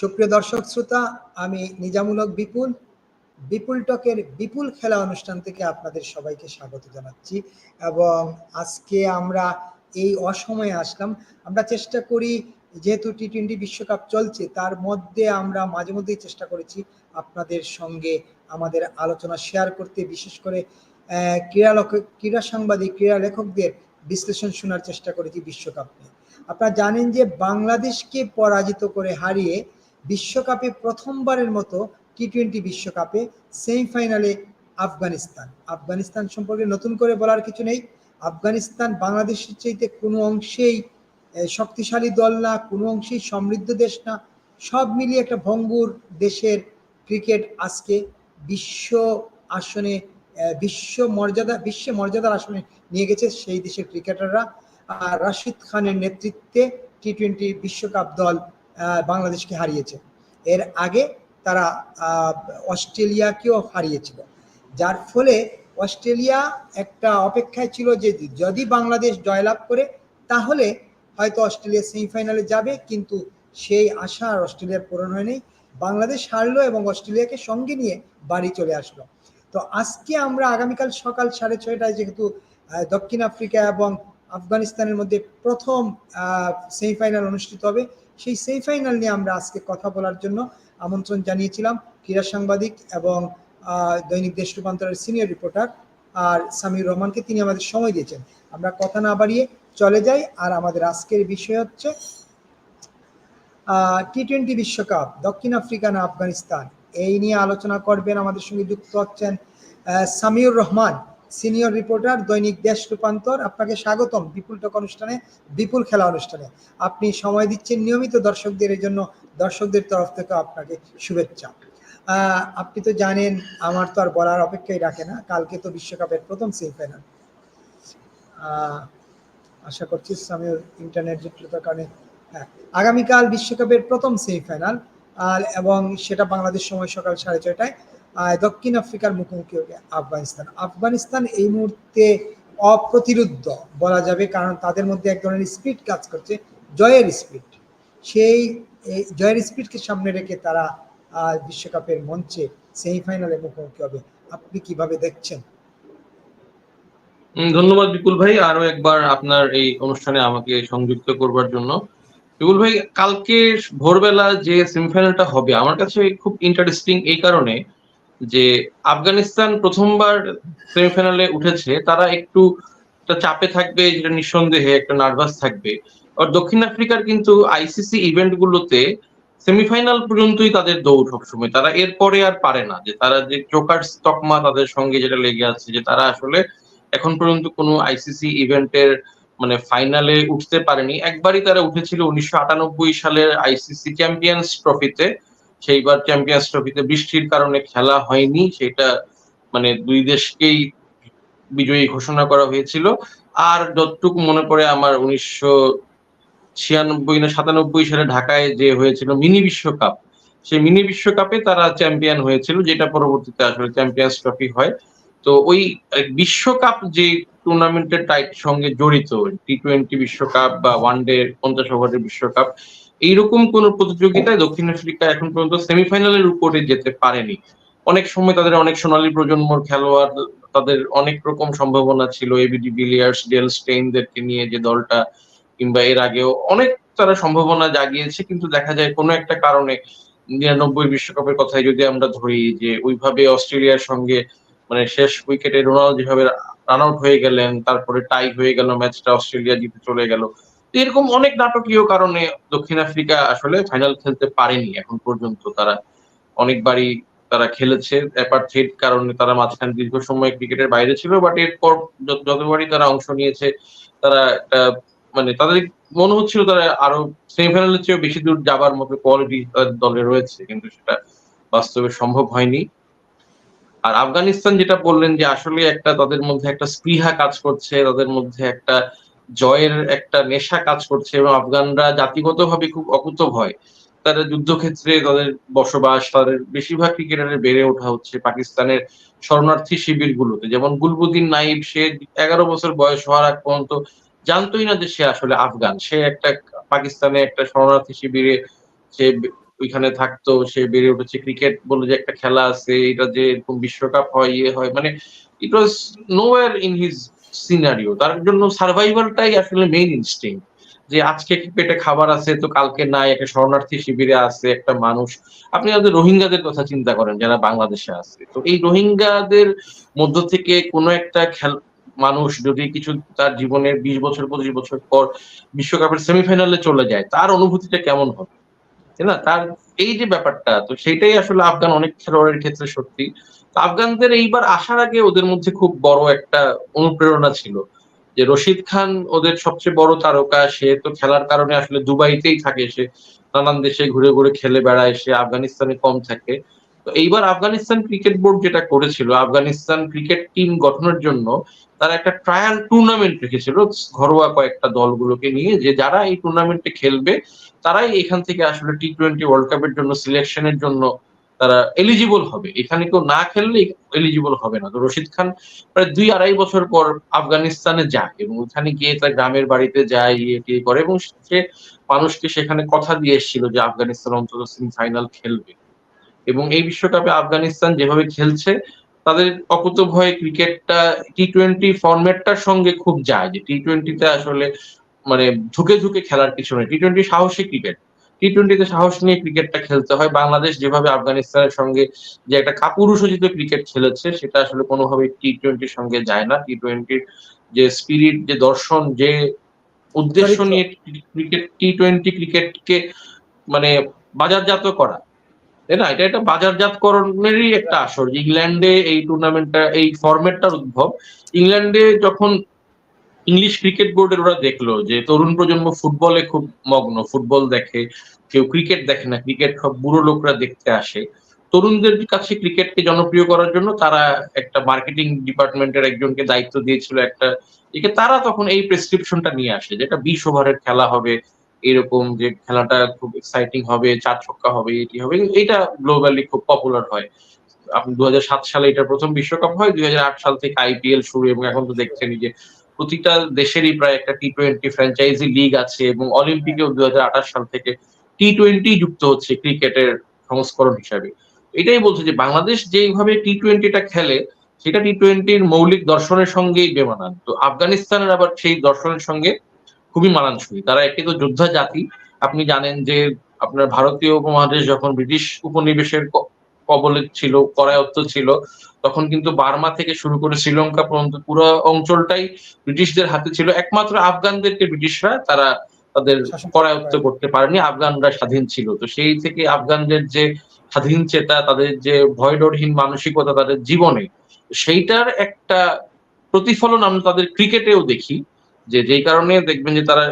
সুপ্রিয় দর্শক শ্রোতা, আমি নিজামূলক বিপুল বিপুল টকের বিপুল খেলা অনুষ্ঠান থেকে আপনাদের সবাইকে স্বাগত জানাচ্ছি এবং আজকে আমরা এই অসময়ে আসলাম। আমরা চেষ্টা করি, যেহেতু টি টোয়েন্টি বিশ্বকাপ চলছে, তার মধ্যে আমরা মাঝে মধ্যেই চেষ্টা করেছি আপনাদের সঙ্গে আমাদের আলোচনা শেয়ার করতে, বিশেষ করে ক্রীড়া ক্রীড়া সাংবাদিক, ক্রীড়া লেখকদের বিশ্লেষণ শোনার চেষ্টা করেছি বিশ্বকাপ নিয়ে। আপনারা জানেন যে বাংলাদেশকে পরাজিত করে হারিয়ে বিশ্বকাপে প্রথমবারের মতো টি টোয়েন্টি বিশ্বকাপে সেমিফাইনালে আফগানিস্তান। আফগানিস্তান সম্পর্কে নতুন করে বলার কিছু নেই। আফগানিস্তান বাংলাদেশের চাইতে কোনো অংশেই শক্তিশালী দল না, কোনো অংশেই সমৃদ্ধ দেশ না। সব মিলিয়ে একটা ভঙ্গুর দেশের ক্রিকেট আজকে বিশ্ব আসনে বিশ্ব মর্যাদা, বিশ্ব মর্যাদার আসনে নিয়ে গেছে সেই দেশের ক্রিকেটাররা। আর রাশিদ খানের নেতৃত্বে টি টোয়েন্টি বিশ্বকাপ দল বাংলাদেশকে হারিয়েছে। এর আগে তারা অস্ট্রেলিয়াকেও হারিয়েছিল। যার ফলে অস্ট্রেলিয়া একটা অপেক্ষায় ছিল যে যদি বাংলাদেশ জয়লাভ করে, তাহলে হয়তো অস্ট্রেলিয়া সেমিফাইনালে যাবে, কিন্তু সেই আশা আর অস্ট্রেলিয়ার পূরণ হয়নি। বাংলাদেশ হারলো এবং অস্ট্রেলিয়াকে সঙ্গে নিয়ে বাড়ি চলে আসলো। তো আজকে আমরা আগামীকাল সকাল সাড়ে ছয়টায় যেহেতু দক্ষিণ আফ্রিকা এবং আফগানিস্তানের মধ্যে প্রথম সেমিফাইনাল অনুষ্ঠিত হবে সেই সেমিফাইনাল নিয়ে আমরা আজকে কথা বলার জন্য আমন্ত্রণ জানিয়েছিলাম। ক্রীড়া সাংবাদিক এবং দৈনিক দেশ রূপান্তরের সিনিয়র রিপোর্টার আর সামির রহমানকে তিনি আমাদের সময় দিয়েছেন। আমরা কথা না বাড়িয়ে চলে যাই আর আমাদের আজকের বিষয় হচ্ছে টি টোয়েন্টি বিশ্বকাপ, দক্ষিণ আফ্রিকা না আফগানিস্তান? এই নিয়ে আলোচনা করবেন আমাদের সঙ্গে যুক্ত হচ্ছেন সামিউর রহমান। সিনিয়র রিপোর্টার, দৈনিক দেশ রূপান্তর, আপনাকে স্বাগতম বিপুল টক অনুষ্ঠানে, বিপুল খেলা অনুষ্ঠানে। আপনি সময় দিচ্ছেন নিয়মিত দর্শকদের জন্য, দর্শকদের তরফ থেকে আপনাকে শুভেচ্ছা। আপনি তো জানেন, আমার তো আর বলার অপেক্ষাই রাখে না। কালকে তো বিশ্বকাপের প্রথম সেমিফাইনাল। আশা করছি সামিউর ইন্টারনেট জটিলতার কারণে হ্যাঁ আগামীকাল বিশ্বকাপের প্রথম সেমিফাইনাল। আর, এবং সেটা বাংলাদেশ সময় সকাল সাড়ে ছয়টায়। দক্ষিণ আফ্রিকার মুখোমুখি হবে আফগানিস্তান। আফগানিস্তান এই মুহূর্তে অপ্রতিরুদ্ধ বলা যাবে, কারণ তাদের মধ্যে এক ধরনের স্পিড কাজ করছে, জয়ের স্পিড সেই জয়ের স্পিডকে সামনে রেখে তারা বিশ্বকাপের মঞ্চে সেমিফাইনালে মুখোমুখি হবে। আপনি কীভাবে দেখছেন? ধন্যবাদ বিপুল ভাই। আরও একবার আপনার এই অনুষ্ঠানে আমাকে সংযুক্ত করবার জন্য। বিপুল ভাই, কালকে ভোরবেলা যে সেমিফাইনালটা হবে, আমার কাছে খুব ইন্টারেস্টিং এই কারণে যে আফগানিস্তান প্রথমবার সেমিফাইনালে উঠেছে, তারা একটু চাপে থাকবে, যেটা নিঃসন্দেহে একটা নার্ভাস থাকবে। আর দক্ষিণ আফ্রিকার কিন্তু আইসিসি ইভেন্ট গুলোতে সেমিফাইনাল পর্যন্তই তাদের দৌড় সবসময়। তারা এরপরে আর পারে না, যে তারা যে চোকার তকমা তাদের সঙ্গে যেটা লেগে আছে, যে তারা আসলে এখন পর্যন্ত কোনো আইসিসি ইভেন্টের মানে ফাইনালে উঠতে পারেনি। একবারই তারা উঠেছিল উনিশশো আটানব্বই সালের আইসিসি চ্যাম্পিয়ন্স ট্রফিতে সেইবার চ্যাম্পিয়ন্স ট্রফিতে বৃষ্টির কারণে খেলা হয়নি, সেটা মানে দুই দেশকেই বিজয়ী ঘোষণা করা হয়েছিল। আর যতটুকু মনে পড়ে আমার উনিশশো ছিয়ানব্বই না সাতানব্বই সালে ঢাকায় যে হয়েছিল মিনি বিশ্বকাপ, সেই মিনি বিশ্বকাপে তারা চ্যাম্পিয়ন হয়েছিল, যেটা পরবর্তীতে আসলে চ্যাম্পিয়ন্স ট্রফি হয়। তো ওই বিশ্বকাপ যে টুর্নামেন্টের টাইপ সঙ্গে জড়িত টি টোয়েন্টি বিশ্বকাপ বা ওয়ান ডে পঞ্চাশ ওভারের বিশ্বকাপ এইরকম কোন প্রতিযোগিতায় দক্ষিণ আফ্রিকা এখন পর্যন্ত সেমিফাইনালের উপরে যেতে পারেনি। অনেক সময় তাদের অনেক সোনালী প্রজন্মর খেলোয়াড়, তাদের অনেক রকম সম্ভাবনা ছিল। এবিডি বিলিয়ার্স ডেল স্টেইনদেরকে নিয়ে যে দলটা, কিংবা এর আগেও অনেক তারা সম্ভাবনা জাগিয়েছে, কিন্তু দেখা যায় কোনো একটা কারণে নিরানব্বই বিশ্বকাপের কথাই যদি আমরা ধরি যে ওইভাবে অস্ট্রেলিয়ার সঙ্গে মানে শেষ উইকেটে রোনাল্ডো যেভাবে রান আউট হয়ে গেলেন, তারপরে টাই হয়ে গেল ম্যাচটা, অস্ট্রেলিয়া জিতে চলে গেল এরকম অনেক নাটকীয় কারণে দক্ষিণ আফ্রিকা আসলে ফাইনাল খেলতে পারেনি। এখন পর্যন্ত তারা অনেকবারই তারা খেলেছে। অ্যাপার্থেড কারণে তারা মাঝখানে দীর্ঘ সময় ক্রিকেটের বাইরে ছিল বাট এরপর যতবারই তারা অংশ নিয়েছে, তারা মানে তাদের মনে হচ্ছিল তারা আরও সেমিফাইনালের চেয়েও বেশি দূর যাবার মতো কোয়ালিটি তাদের দলে রয়েছে, কিন্তু সেটা বাস্তবে সম্ভব হয়নি। আর আফগানিস্তান যেটা বললেন যে আসলে একটা তাদের মধ্যে একটা স্পৃহা কাজ করছে, তাদের মধ্যে একটা জয়ের একটা নেশা কাজ করছে এবং আফগানরা জাতিগতভাবে খুব অকুত ভয় তাদের যুদ্ধক্ষেত্রে তাদের বসবাস, তাদের বেশিরভাগ ক্রিকেটারের বেড়ে ওঠা হচ্ছে পাকিস্তানের শরণার্থী শিবির গুলোতে যেমন গুলবুদ্দিন নাইব, সে এগারো বছর বয়স হওয়ার আগ পর্যন্ত জানতোই না যে সে আসলে আফগান। সে একটা পাকিস্তানে একটা শরণার্থী শিবিরে সে ওইখানে থাকতো, সে বেড়ে উঠেছে। ক্রিকেট বলে যে একটা খেলা আছে, এটা যে এরকম বিশ্বকাপ হয় ইয়ে হয় মানে it was nowhere in his scenario তার জন্য সার্ভাইভালটাই আসলে মেইন ইনস্টিং যে আজকে পেটে খাবার আছে, তো কালকে নাই, একটা শরণার্থী শিবিরে আছে, একটা মানুষ। আপনি আমাদের রোহিঙ্গাদের কথা চিন্তা করেন, যারা বাংলাদেশে আছে, তো এই রোহিঙ্গাদের মধ্য থেকে কোনো একটা খেল, মানুষ যদি কিছু তার জীবনের বিশ বছর, পঁচিশ বছর পর বিশ্বকাপের সেমিফাইনালে চলে যায়, তার অনুভূতিটা কেমন হবে? তাই না? তার এই যে ব্যাপারটা, তো সেটাই আসলে আফগান অনেক খেলোয়াড়ের ক্ষেত্রে সত্যি। আফগানদের এইবার আসার আগে ওদের মধ্যে খুব বড় একটা অনুপ্রেরণা ছিল। যে রশিদ খান ওদের সবচেয়ে বড় তারকা, সে তো খেলার কারণে আসলে দুবাইতেই থাকে, সে নানান দেশে ঘুরে ঘুরে খেলে বেড়ায়, সে আফগানিস্তানে কম থাকে। তো এইবার আফগানিস্তান ক্রিকেট বোর্ড যেটা করেছিল, আফগানিস্তান ক্রিকেট টিম গঠনের জন্য তারা একটা ট্রায়াল টুর্নামেন্ট রেখেছিল, ঘরোয়া কয়েকটা দলগুলোকে নিয়ে, যে যারা এই টুর্নামেন্টে খেলবে, তারাই এখান থেকে আসলে টি টোয়েন্টি ওয়ার্ল্ড কাপের জন্য সিলেকশনের জন্য তারা এলিজিবল হবে। এখানে কেউ না খেললে এলিজিবল হবে না। তো রশিদ খান প্রায় দুই আড়াই বছর পর আফগানিস্তানে যায় এবং ওখানে গিয়ে তার গ্রামের বাড়িতে যায় ইয়ে করে এবং সে মানুষকে সেখানে কথা দিয়ে এসেছিল যে আফগানিস্তান অন্তত সেমিফাইনাল খেলবে। এবং এই বিশ্বকাপে আফগানিস্তান যেভাবে খেলছে, তাদের অকুত ভয়ে ক্রিকেটটা টি টোয়েন্টি ফরম্যাটটার সঙ্গে খুব যায় যে টি টোয়েন্টিতে আসলে মানে ঝুঁকে ঝুঁকে খেলার কিছু নেই টি টোয়েন্টি সাহসী ক্রিকেট। টি টোয়েন্টিতে সাহস নিয়ে ক্রিকেটটা খেলতে হয়। বাংলাদেশ যেভাবে আফগানিস্তানের সঙ্গে যে একটা কাপুরুষোচিত ক্রিকেট খেলেছে সেটা আসলে কোনোভাবে টি টোয়েন্টির সঙ্গে যায় না। টি টোয়েন্টির যে স্পিরিট যে দর্শন যে উদ্দেশ্য নিয়ে ক্রিকেট টি টোয়েন্টি ক্রিকেটকে মানে বাজারজাত করা। তাই না? এটা একটা বাজারজাতকরণেরই একটা আসর। যে ইংল্যান্ডে এই টুর্নামেন্টটা এই ফরম্যাটটার উদ্ভব। ইংল্যান্ডে যখন ইংলিশ ক্রিকেট বোর্ডের ওরা দেখল যে তরুণ প্রজন্ম ফুটবলে খুব মগ্ন ফুটবল দেখে, কেউ ক্রিকেট দেখে না ক্রিকেট সব বুড়ো লোকরা দেখতে আসে। তরুণদের কাছে ক্রিকেটকে জনপ্রিয় করার জন্য তারা একটা মার্কেটিং ডিপার্টমেন্টের একজনকে দায়িত্ব দিয়েছিল একটা, একে তারা তখন এই প্রেসক্রিপশনটা নিয়ে আসে যেটা বিশ ওভারের খেলা হবে, এরকম যে খেলাটা খুব এক্সাইটিং হবে, চার ছক্কা হবে, এটি হবে এটা গ্লোবালি খুব পপুলার হয়। আপনি দু হাজার সাত সালে এটা প্রথম বিশ্বকাপ হয় দুই হাজার আট সাল থেকে আইপিএল শুরু এবং এখন তো দেখছেনই যে প্রতিটা দেশেরই প্রায় একটা টি টোয়েন্টি ফ্র্যাঞ্চাইজি লিগ আছে এবং অলিম্পিকেও দু সাল থেকে টি টোয়েন্টি যুক্ত হচ্ছে ক্রিকেটের সংস্করণ হিসাবে। এটাই বলছে যে বাংলাদেশ যেইভাবে টি টোয়েন্টিটা খেলে, সেটা টি টোয়েন্টির মৌলিক দর্শনের সঙ্গেই বেমানান। তো আফগানিস্তানের আবার সেই দর্শনের সঙ্গে খুবই মানানসই। তারা একটি তো যোদ্ধা জাতি। আপনি জানেন যে আপনার ভারতীয় উপমহাদেশ যখন ব্রিটিশ উপনিবেশের কবলে ছিল করায়ত্ত ছিল। তখন কিন্তু বার্মা থেকে শুরু করে শ্রীলঙ্কা পর্যন্ত পুরো অঞ্চলটাই ব্রিটিশদের হাতে ছিল। একমাত্র আফগানদেরকে ব্রিটিশরা তারা তাদের করায়ত্ত। করতে পারেনি আফগানরা স্বাধীন ছিল। তো সেই থেকে আফগানদের যে স্বাধীন চেতা তাদের যে ভয়ডরহীন মানসিকতা তাদের জীবনে সেইটার একটা প্রতিফলন আমরা তাদের ক্রিকেটেও দেখি। যে যেই কারণে দেখবেন যে তারা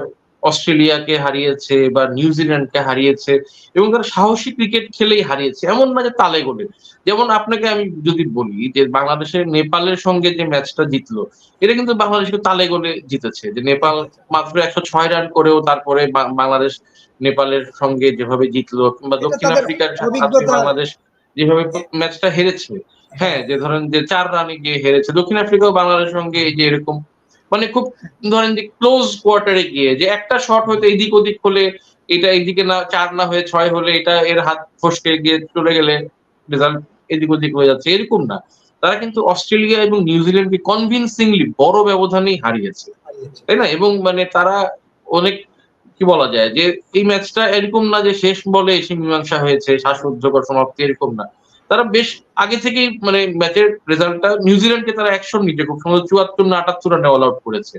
অস্ট্রেলিয়াকে হারিয়েছে বা নিউজিল্যান্ডকে হারিয়েছে এবং তারা সাহসী ক্রিকেট খেলেই হারিয়েছে এমন না যে তালে গোলে। যেমন আপনাকে আমি যদি বলি যে বাংলাদেশের নেপালের সঙ্গে যে ম্যাচটা জিতলো এটা কিন্তু বাংলাদেশকে তালে গোলে জিতেছে। যে নেপাল মাত্র একশো ছয় রান করেও তারপরে বাংলাদেশ নেপালের সঙ্গে যেভাবে জিতলো কিংবা দক্ষিণ আফ্রিকার সাথে বাংলাদেশ যেভাবে ম্যাচটা হেরেছে। হ্যাঁ যে ধরেন যে চার রানে গিয়ে হেরেছে। দক্ষিণ আফ্রিকাও বাংলাদেশের সঙ্গে এই যে এরকম মানে খুব ধরেন যে ক্লোজ কোয়ার্টারে গিয়ে যে একটা শট হয়তো এদিক ওদিক হলে এটা এইদিকে না চার না হয়ে ছয় হলে এটা এর হাত ফসকে গিয়ে চলে গেলে রেজাল্ট এদিক ওদিক হয়ে যাচ্ছে এরকম না। তারা কিন্তু অস্ট্রেলিয়া এবং নিউজিল্যান্ডকে কনভিনসিংলি বড় ব্যবধানেই হারিয়েছে। হারিয়েছে। তাই না? এবং মানে তারা অনেক কি বলা যায় যে এই ম্যাচটা এরকম না যে শেষ বলে এসে মীমাংসা হয়েছে শ্বাসরুদ্ধকর সমাপ্তি এরকম না। তারা বেশ আগে থেকেই মানে ম্যাচের রেজাল্টটা নিউজিল্যান্ডকে তারা একশো নিচে খুব সম্ভবত চুয়াত্তর না আটাত্তর রানে অল আউট করেছে।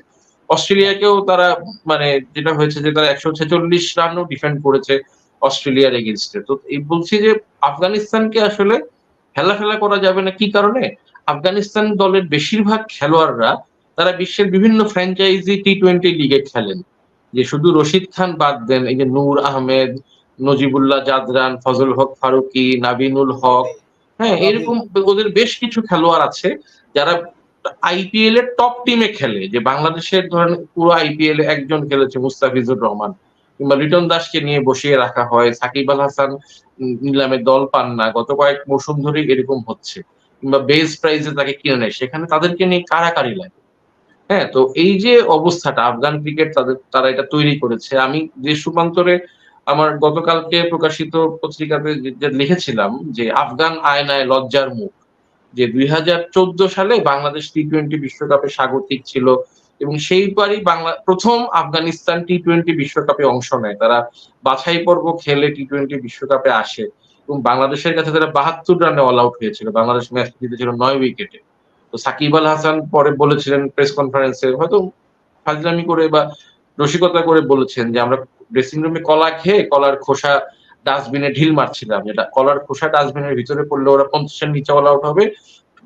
অস্ট্রেলিয়াকেও তারা মানে যেটা হয়েছে যে তারা একশো ছেচল্লিশ রানও ডিফেন্ড করেছে অস্ট্রেলিয়ার এগেনস্টে তো এই বলছি যে আফগানিস্তানকে আসলে খেলা ফেলা করা যাবে না। কি কারণে? আফগানিস্তান দলের বেশিরভাগ খেলোয়াড়রা তারা বিশ্বের বিভিন্ন ফ্র্যাঞ্চাইজি টি টোয়েন্টি লিগে খেলেন। যে শুধু রশিদ খান বাদ দেন, এই যে নূর আহমেদ, নজিবুল্লাহ জাদরান, ফজল হক ফারুকি, নাবিনুল হক হ্যাঁ এরকম ওদের বেশ কিছু খেলোয়াড় আছে যারা আইপিএল এর টপ টিমে খেলে। যে বাংলাদেশের ধরেন পুরো আইপিএল একজন খেলেছে মুস্তাফিজুর রহমান কিংবা রিটন দাসকে নিয়ে বসিয়ে রাখা হয় সাকিব আল হাসান নিলামে দল পান না গত কয়েক মৌসুম ধরে এরকম হচ্ছে কিংবা বেস প্রাইজে তাকে কিনে নেয়। সেখানে তাদেরকে নিয়ে কারাকারি লাগে। হ্যাঁ তো এই যে অবস্থাটা আফগান ক্রিকেট তাদের তারা এটা তৈরি করেছে। আমি দেশ রূপান্তরে আমার গতকালকে প্রকাশিত পত্রিকাতে লিখেছিলাম যে আফগান আয়নায় লজ্জার মুখ, যে দুই সালে বাংলাদেশ টি টোয়েন্টি বিশ্বকাপে স্বাগতিক ছিল এবং সেইবারই বাংলা প্রথম আফগানিস্তান টি টোয়েন্টি বিশ্বকাপে অংশ নেয়। তারা বাছাই পর্ব খেলে টি টোয়েন্টি বিশ্বকাপে আসে এবং বাংলাদেশের কাছে তারা বাহাত্তর রানে অল আউট হয়েছিল। বাংলাদেশ ম্যাচ জিতেছিল নয় উইকেটে তো সাকিব আল হাসান পরে বলেছিলেন প্রেস কনফারেন্সে হয়তো ফাজলামি করে বা রসিকতা করে বলেছেন যে আমরা ড্রেসিং রুমে কলা খেয়ে কলার খোসা ডাস্টবিনে ঢিল মারছিলাম যেটা কলার খোসা ডাস্টবিনের ভিতরে পড়লে ওরা পঞ্চাশের নিচে অল আউট হবে,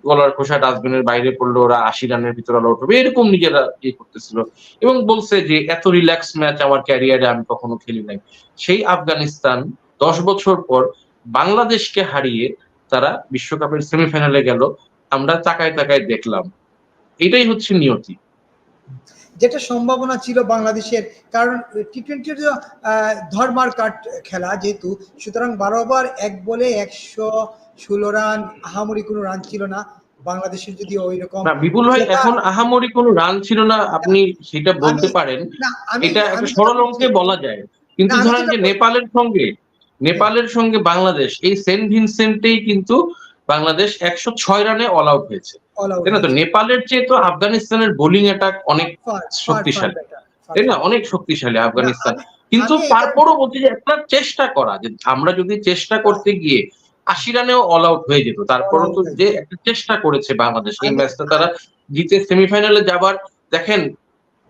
কলার খোসা ডাস্টবিনের বাইরে পড়লে ওরা আশি রানের ভিতরে অল আউট হবে। এরকম নিজেরা ইয়ে করতেছিল। এবং বলছে যে, এত রিল্যাক্স ম্যাচ আমার ক্যারিয়ারে আমি কখনো খেলি নাই। সেই আফগানিস্তান দশ বছর পর বাংলাদেশকে হারিয়ে তারা বিশ্বকাপের সেমিফাইনালে গেল। আমরা তাকায় তাকায় দেখলাম। এটাই হচ্ছে নিয়তি। যেটা সম্ভাবনা ছিল বাংলাদেশের। কারণ টি টোয়েন্টির ধর্মার কাট খেলা যেহেতু সুতরাং বারো ওভার এক বলে একশো ষোলো রান আহামরি কোনো রান ছিল না। বাংলাদেশের যদি ওই রকম না বিপুল ভাই এখন আহামরি কোনো রান ছিল না আপনি সেটা বলতে পারেন। এটা একটা সরল অঙ্কে বলা যায়। কিন্তু ধরেন যে নেপালের সঙ্গে নেপালের সঙ্গে বাংলাদেশ এই সেন্ট ভিনসেন্টেই কিন্তু বাংলাদেশ একশো ছয় রানে অল আউট হয়েছে। তাই না? তো নেপালের চেয়ে তো আফগানিস্তানের বোলিং অ্যাটাক অনেক শক্তিশালী। তাই না? অনেক শক্তিশালী আফগানিস্তান। কিন্তু তারপরও বলছি যে একটা চেষ্টা করা যে আমরা যদি চেষ্টা করতে গিয়ে আশি রানেও অল আউট হয়ে যেত তারপরও তো যে একটা চেষ্টা করেছে বাংলাদেশ এই ম্যাচটা তারা জিতে সেমিফাইনালে যাবার দেখেন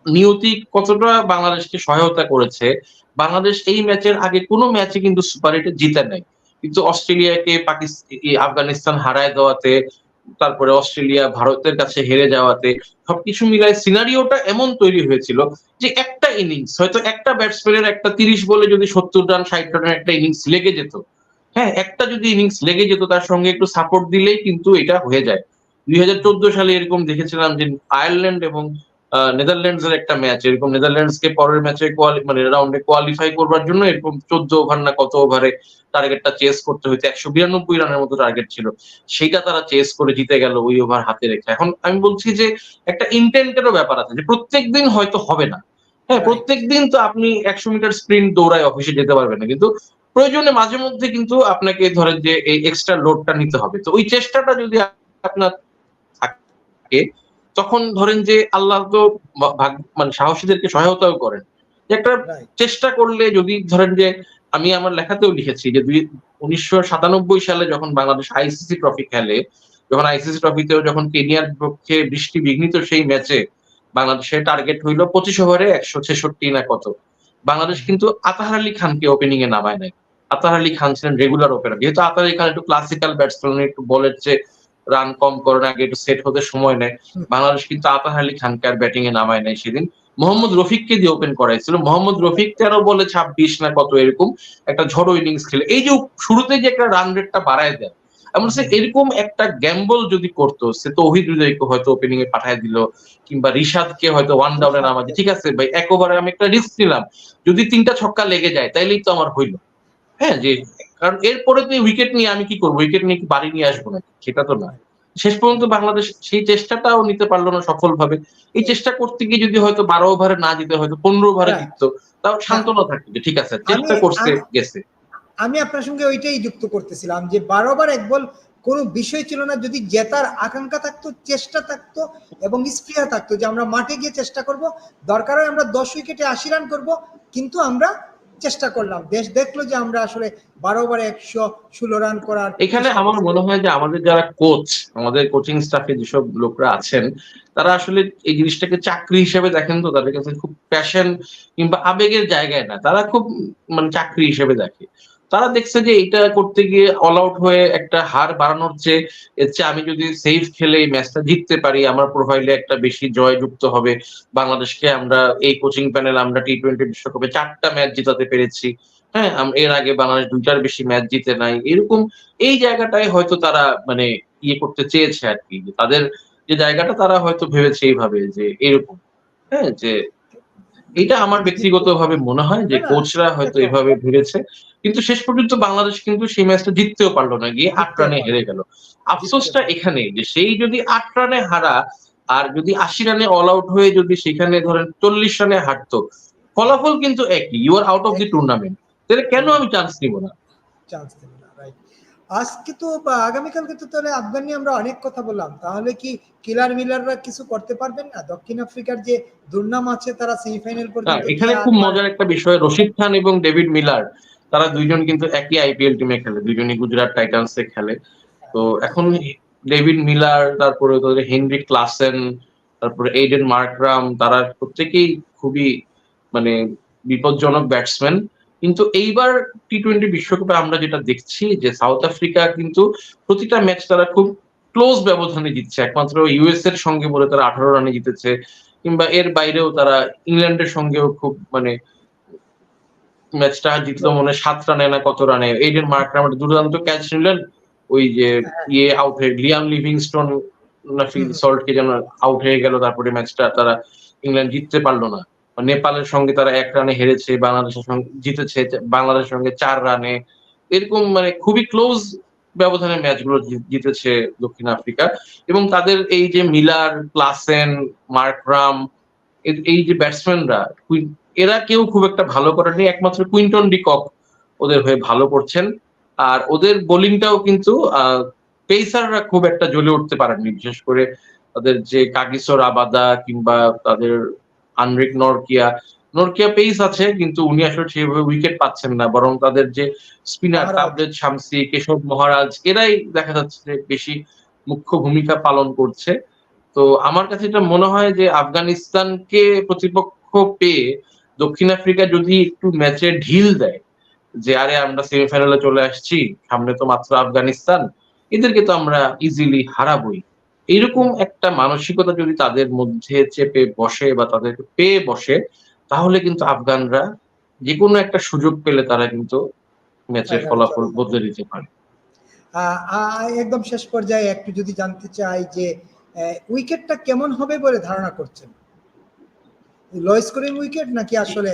নিয়তি কতটা বাংলাদেশকে সহায়তা করেছে। বাংলাদেশ এই ম্যাচের আগে কোনো ম্যাচে কিন্তু সুপার এইটে জিতে নাই। কিন্তু অস্ট্রেলিয়াকে পাকিস্তান আফগানিস্তান হারায় দেওয়াতে, তারপরে অস্ট্রেলিয়া ভারতের কাছে হেরে যাওয়াতে, সবকিছু মিলায় সিনারিওটা এমন তৈরি হয়েছিল যে একটা ইনিংস, হয়তো একটা ব্যাটসম্যানের একটা তিরিশ বলে যদি সত্তর রান, ষাট রানের একটা ইনিংস লেগে যেত। হ্যাঁ একটা যদি ইনিংস লেগে যেত, তার সঙ্গে একটু সাপোর্ট দিলেই কিন্তু এটা হয়ে যায়। দুই হাজার চোদ্দ সালে এরকম দেখেছিলাম যে আয়ারল্যান্ড এবং নেদারল্যান্ডস এর একটা ম্যাচ এরকম নেদারল্যান্ডস কে পরের ম্যাচে মানে রাউন্ডে কোয়ালিফাই করবার জন্য এরকম চোদ্দ ওভার না কত ওভারে টার্গেটটা চেস করতে হইতো একশো বিরানব্বই রানের মতো টার্গেট ছিল। সেইটা তারা চেস করে জিতে গেল ওই ওভার হাতে রেখে। এখন আমি বলছি যে একটা ইন্টেন্টেরও ব্যাপার আছে যে প্রত্যেক দিন হয়তো হবে না। হ্যাঁ প্রত্যেক দিন তো আপনি একশো মিটার স্প্রিন্ট দৌড়ায় অফিসে যেতে পারবেন না। কিন্তু প্রয়োজনে মাঝে মধ্যে কিন্তু আপনাকে ধরেন যে এই এক্সট্রা লোডটা নিতে হবে। তো ওই চেষ্টাটা যদি আপনার থাকে তখন ধরেন যে আল্লাহ তো ভাগ মানে সাহসীদেরকে সহায়তাও করেন। একটা চেষ্টা করলে যদি ধরেন যে আমি আমার লেখাতেও লিখেছি যে দুই উনিশশো সাতানব্বই সালে যখন বাংলাদেশ আইসিসি ট্রফি খেলে যখন আইসিসি ট্রফিতেও যখন কেনিয়ার পক্ষে বৃষ্টি বিঘ্নিত সেই ম্যাচে বাংলাদেশের টার্গেট হইল পঁচিশ ওভারে একশো ছেষট্টি না কত। বাংলাদেশ কিন্তু আতাহার আলী খানকে ওপেনিং এ নামায় নাই। আতাহার আলী খান ছিলেন রেগুলার ওপেনার যেহেতু আতাহার আলী খান একটু ক্লাসিক্যাল ব্যাটসম্যান একটু বলের চেয়ে রান কম করেন আগে একটু সেট হতে সময় নেয়। বাংলাদেশ কিন্তু আতাহার আলী খানকে আর ব্যাটিং এ নামায় নাই সেদিন। মোহাম্মদ রফিককে দিয়ে ওপেন করাইছিল। মোহাম্মদ রফিক তেরো বলে ছাব্বিশ না কত এরকম একটা ঝড়ো ইনিংস খেলে। এই যে শুরুতে যে একটা রান রেটটা বাড়ায় দেয় এমন সে এরকম একটা গ্যাম্বল যদি করতো সে তো হৃদয়কে হয়তো ওপেনিং এ পাঠায় দিল কিংবা রিশাদকে হয়তো ওয়ান ডাউনে নামাচ্ছে ঠিক আছে ভাই এক ওভারে আমি একটা রিস্ক নিলাম। যদি তিনটা ছক্কা লেগে যায় তাইলেই তো আমার হইল। হ্যাঁ যে কারণ এরপরে তুই উইকেট নিয়ে আমি কি করব? উইকেট নিয়ে কি বাড়ি নিয়ে আসব নাকি? সেটা তো না। শেষ পর্যন্ত বাংলাদেশ সেই চেষ্টাটাও নিতে পারল না সফলভাবে। এই চেষ্টা করতে গিয়ে যদি হয়তো বারো ওভারে না যেতে হয়তো পনেরো ওভারে হ্যাঁ। জিততো তাও সান্ত্বনা থাকতো যে ঠিক আছে চেষ্টা করছে গেছে। আমি আপনার সঙ্গে ওইটাই যুক্ত করতেছিলাম যে বারোবার এক বল কোনো বিষয় ছিল না। যদি জেতার আকাঙ্ক্ষা থাকতো চেষ্টা থাকতো এবং স্পৃহা থাকতো যে আমরা মাঠে গিয়ে চেষ্টা করব। দরকার হয় আমরা দশ উইকেটে আশি রান করব। কিন্তু আমরা চেষ্টা করলাম। দেশ দেখল যে আমরা আসলে বারো বারে একশো ষোলো রান করার এখানে আমার মনে হয় যে আমাদের যারা কোচ আমাদের কোচিং স্টাফে যেসব লোকরা আছেন তারা আসলে এই জিনিসটাকে চাকরি হিসেবে দেখেন তো তাদের কাছে খুব প্যাশন কিংবা আবেগের জায়গায় না তারা খুব মানে চাকরি হিসেবে দেখে। তারা দেখছে যে এটা করতে গিয়ে অল আউট হয়ে একটা হার বাড়ানোর চেয়ে চেয়ে আমি যদি সেফ খেলে এই ম্যাচটা জিততে পারি, আমার প্রোফাইলে একটা বেশি জয় যুক্ত হবে। বাংলাদেশকে আমরা এই কোচিং প্যানেল আমরা টি টোয়েন্টি বিশ্বকাপে চারটা ম্যাচ জিতাতে পেরেছি। হ্যাঁ এর আগে বাংলাদেশ দুইটার বেশি ম্যাচ জিতে নাই। এরকম এই জায়গাটায় হয়তো তারা মানে ইয়ে করতে চেয়েছে আর কি। তাদের যে জায়গাটা তারা হয়তো ভেবেছে এইভাবে যে এরকম। হ্যাঁ যে এটা আমার ব্যক্তিগত ভাবে মনে হয় যে না, কোচরা হয়তো এভাবে ভেবেছে। কিন্তু শেষ পর্যন্ত বাংলাদেশ কিন্তু সেই ম্যাচটা জিততেও পারল না গিয়ে আট রানে হেরে গেল। আফসোসটা এখানে যে সেই যদি আট রানে হারা আর যদি আশি রানে অল আউট হয়ে যদি সেখানে ধরেন চল্লিশ রানে হারতো ফলাফল কিন্তু একই। You are out of the tournament তাহলে কেন আমি চান্স নিব না? চান্স আজকে তো বা আগামীকালকে তো তাহলে আফগান নিয়ে আমরা অনেক কথা বললাম। তাহলে কি কিলার মিলাররা কিছু করতে পারবেন না? দক্ষিণ আফ্রিকার যে দুর্নাম আছে তারা সেমিফাইনাল পর্যন্ত এখানে খুব মজার একটা বিষয় রশিদ খান এবং ডেভিড মিলার তারা দুইজন কিন্তু একই আইপিএল টিমে খেলে দুইজনই গুজরাট টাইটান্সে খেলে। তো এখন ডেভিড মিলার তারপরে তাদের হেনরি ক্লাসেন তারপরে এইডেন মার্করাম তারা প্রত্যেকেই খুবই মানে বিপজ্জনক ব্যাটসম্যান কিন্তু এইবার টি টোয়েন্টি বিশ্বকাপে আমরা যেটা দেখছি যে সাউথ আফ্রিকা কিন্তু প্রতিটা ম্যাচ তারা খুব ক্লোজ ব্যবধানে জিতছে। একমাত্র ইউএস এর সঙ্গে বলে তারা আঠারো রানে জিতেছে কিংবা এর বাইরেও তারা ইংল্যান্ডের সঙ্গেও খুব মানে ম্যাচটা জিতলো মনে হয় সাত রানে না কত রানে। এইডেন মার্করাম একটা দুর্দান্ত ক্যাচ নিলেন। ওই যে ইয়ে আউট হয়ে লিয়াম লিভিংস্টোন না ফিল সল্ট কে যেন আউট হয়ে গেল তারপরে ম্যাচটা তারা ইংল্যান্ড জিততে পারল না। নেপালের সঙ্গে তারা এক রানে হেরেছে, বাংলাদেশের সঙ্গে জিতেছে, বাংলাদেশের সঙ্গে চার রানে। এরকম মানে খুবই ক্লোজ ব্যবধানে ম্যাচগুলো জিতেছে দক্ষিণ আফ্রিকা। এবং তাদের এই যে মিলার, ক্লাসেন মার্করাম এই যে ব্যাটসম্যানরা এরা কেউ খুব একটা ভালো করেনি একমাত্র কুইন্টন ডিকক ওদের হয়ে ভালো করছেন। আর ওদের বোলিংটাও কিন্তু পেসাররা খুব একটা জ্বলে উঠতে পারেননি। বিশেষ করে তাদের যে কাগিসর আবাদা কিংবা তাদের আনরিক নরকিয়া নরকিয়া পেস আছে কিন্তু উনি আসলে সেভাবে উইকেট পাচ্ছেন না। বরং তাদের যে স্পিনার। তাবলেদ শামসি কেশব মহারাজ এরাই দেখা যাচ্ছে যে বেশি মুখ্য ভূমিকা পালন করছে। তো আমার কাছে এটা মনে হয় যে আফগানিস্তানকে প্রতিপক্ষ পেয়ে দক্ষিণ আফ্রিকা যদি একটু ম্যাচে ঢিল দেয় যে আরে আমরা সেমিফাইনালে চলে আসছি সামনে তো মাত্র আফগানিস্তান এদেরকে তো আমরা ইজিলি হারাবই। এইরকম একটা মানসিকতা যদি তাদের মধ্যে চেপে বসে বা তাদেরকে পেয়ে বসে তাহলে কিন্তু আফগানরা যে কোনো একটা সুযোগ পেলে তারা কিন্তু ম্যাচের ফলাফল বদলে দিতে পারে। একদম শেষ পর্যায়ে একটু যদি জানতে চাই যে উইকেটটা কেমন হবে বলে ধারণা করছেন? লো স্কোরিং উইকেট নাকি আসলে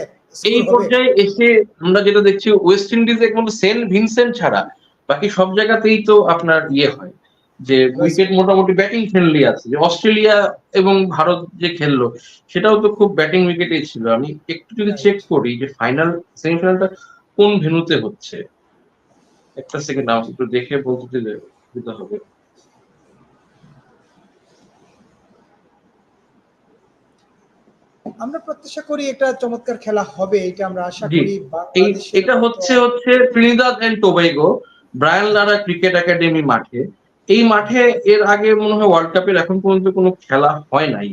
এই পর্যায়ে এসে আমরা যেটা দেখছি ওয়েস্ট ইন্ডিজে একমাত্র সেন্ট ভিনসেন্ট ছাড়া বাকি সব জায়গাতেই তো আপনার ইয়ে হয়। যে উইকেট মোটামুটি ব্যাটিং ফ্রেন্ডলি আছে। যে অস্ট্রেলিয়া এবং ভারত যে খেললো সেটাও তো খুব ব্যাটিং উইকেটেই ছিল। আমি একটু যদি চেক করি যে ফাইনাল সেমিফাইনালটা কোন ভেনুতে হচ্ছে? একটা সেকেন্ড আমাকে একটু দেখে বলতে দিলে দিতে হবে। আমরা প্রত্যাশা করি এটা চমৎকার খেলা হবে এটা আমরা আশা করি এটা হচ্ছে হচ্ছে Trinidad and Tobago Brian Lara cricket academy মাঠে। এই মাঠে এর আগে মনে হয় ওয়ার্ল্ড কাপের এখন পর্যন্ত কোনো খেলা হয় নাই।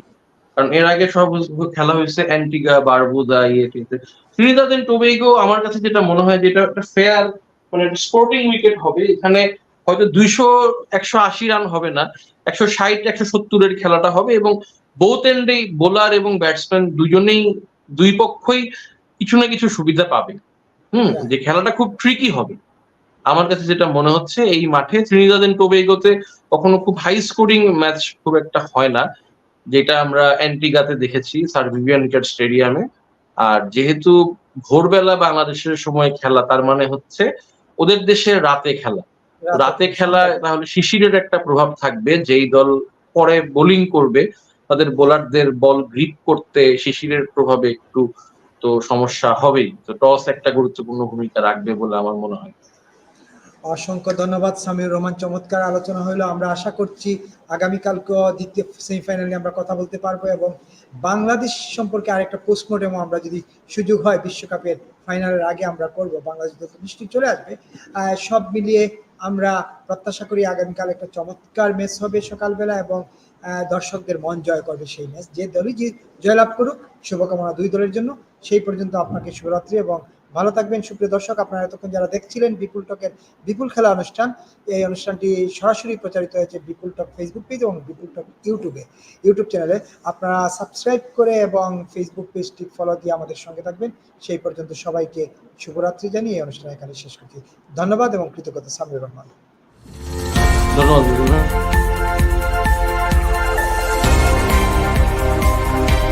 কারণ এর আগে সব খেলা হয়েছে অ্যান্টিগা বারবুদা ইয়ে ত্রিনিদাদ এন্ড টোবাইগো আমার কাছে যেটা মনে হয় যেটা একটা ফেয়ার মানে স্পোর্টিং উইকেট হবে। এখানে হয়তো দুইশো, একশো আশি রান হবে না। একশো ষাট, একশো সত্তরের খেলাটা হবে এবং বোথ এন্ডেই বোলার এবং ব্যাটসম্যান দুজনেই দুই পক্ষই কিছু না কিছু সুবিধা পাবে। হুম, যে খেলাটা খুব ট্রিকি হবে। আমার কাছে যেটা মনে হচ্ছে এই মাঠে ত্রিনিদাদ এন্ড টোবেগোতে কখনো খুব হাই স্কোরিং ম্যাচ খুব একটা হয় না যেটা আমরা অ্যান্টিগাতে দেখেছি স্যার ভিভিয়ান ক্রিকেট স্টেডিয়ামে। আর যেহেতু ভোরবেলা বাংলাদেশের সময় খেলা তার মানে হচ্ছে ওদের দেশে রাতে খেলা। রাতে। খেলা তাহলে শিশিরের একটা প্রভাব থাকবে যেই দল পরে বোলিং করবে তাদের বোলারদের বল গ্রিপ করতে শিশিরের প্রভাবে একটু তো সমস্যা হবেই। তো টস একটা গুরুত্বপূর্ণ ভূমিকা রাখবে বলে আমার মনে হয়। অসংখ্য ধন্যবাদ সামিউর রহমান। চমৎকার আলোচনা হলো আমরা আশা করছি আগামীকালকে দ্বিতীয় সেমিফাইনালে আমরা কথা বলতে পারব এবং বাংলাদেশ সম্পর্কে আরেকটা পোস্টমর্টেমও আমরা যদি সুযোগ হয় বিশ্বকাপের ফাইনালের আগে আমরা করব। বাংলাদেশ নিশ্চয়ই চলে আসবে। সব মিলিয়ে আমরা প্রত্যাশা করি আগামীকাল একটা চমৎকার ম্যাচ হবে সকালবেলা এবং দর্শকদের মন জয় করবে সেই ম্যাচ যে দলই যে জয়লাভ করুক, শুভকামনা দুই দলের জন্য। সেই পর্যন্ত আপনাকে শুভরাত্রি এবং ভালো থাকবেন, সুপ্রিয় দর্শক। আপনারা এতক্ষণ যারা দেখছিলেন বিপুল টকের বিপুল খেলা অনুষ্ঠান, এই অনুষ্ঠানটি সরাসরি প্রচারিত হয়েছে বিপুল টক ফেসবুক পেজ এবং বিপুল টক ইউটিউবে ইউটিউব চ্যানেলে আপনারা সাবস্ক্রাইব করে এবং ফেসবুক পেজটি ফলো দিয়ে আমাদের সঙ্গে থাকবেন। সেই পর্যন্ত সবাইকে শুভরাত্রি জানিয়ে এই অনুষ্ঠান এখানে শেষ করছি। ধন্যবাদ এবং কৃতজ্ঞতা সামির রহমান। ধন্যবাদ